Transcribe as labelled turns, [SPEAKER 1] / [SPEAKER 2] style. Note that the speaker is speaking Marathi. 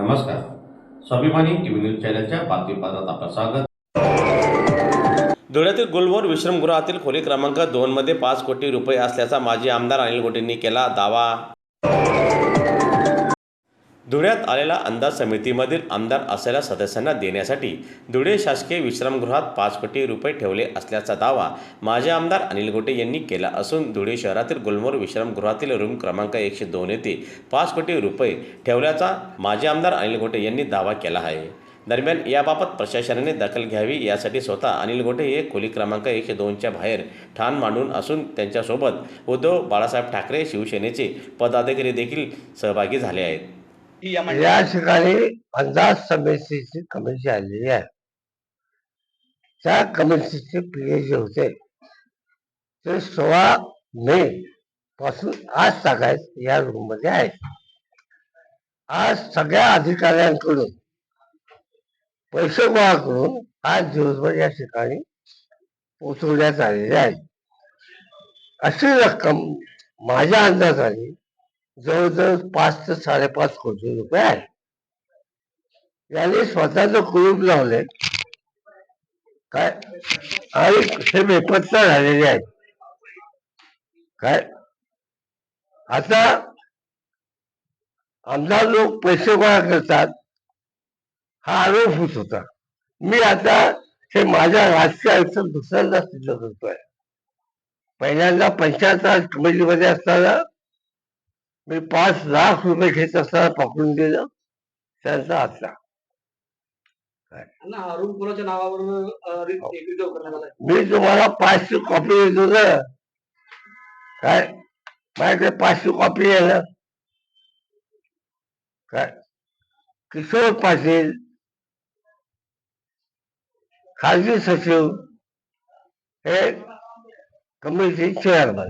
[SPEAKER 1] नमस्कार. स्वाभिमानी टीव्ही न्यूज चॅनलच्या बातमीपत्रात आपलं स्वागत.
[SPEAKER 2] धुळ्यातील गुलमोहर विश्रमगृहातील खोली क्रमांक दोनमध्ये पाच कोटी रुपये असल्याचा माजी आमदार अनिल गोटेंनी केला दावा. धुळ्यात आलेला अंदाज समितीमधील आमदार असलेल्या सदस्यांना देण्यासाठी धुळे शासकीय विश्रामगृहात पाच कोटी रुपये ठेवले असल्याचा दावा माजी आमदार अनिल गोटे यांनी केला असून धुळे शहरातील गुलमोर विश्रामगृहातील रूम क्रमांक एकशे दोन येथे पाच कोटी रुपये ठेवल्याचा माजी आमदार अनिल गोटे यांनी दावा केला आहे. दरम्यान याबाबत प्रशासनाने दखल घ्यावी यासाठी स्वतः अनिल गोटे हे खोली क्रमांक एकशे दोनच्या बाहेर ठाण मांडून असून त्यांच्यासोबत उद्धव बाळासाहेब ठाकरे शिवसेनेचे पदाधिकारी देखील सहभागी झाले आहेत.
[SPEAKER 3] या ठिकाणी अंदाज समितीची कमिटी आलेली आहे. त्या कमिटीचे पीए जे होते ते सोळा मे पासून आज सकाळी या रूममध्ये आहेत. आज सगळ्या अधिकाऱ्यांकडून पैसे गोळा करून आज दिवसभर या ठिकाणी पोचवण्यात आलेले आहेत. अशी रक्कम माझ्या अंदाजाने जवळजवळ पाच ते साडेपाच कोटी रुपये आहे. याने स्वतःच कुलूप लावले. काय? आणि हे बेपत्ता झालेले आहेत. काय? आता आमदार लोक पैसे गोळा करतात. हा आरोप होत होता. मी आता हे माझ्या राजकीय आयुष्यात दुसऱ्यांदा सिद्ध करतोय पहिल्यांदा पंचायत कमिटीमध्ये असताना मी पाच लाख रुपये घेत असताना पकडून दिलं. त्यांचा
[SPEAKER 4] अरुण नावावर आलाय
[SPEAKER 3] मी तुम्हाला पाचशे कॉपी देतो ना काय? माझ्याकडे पाचशे कॉपी ना. काय? किशोर पाटील. खाजगी सचिव. हे कमिटी चेअरमन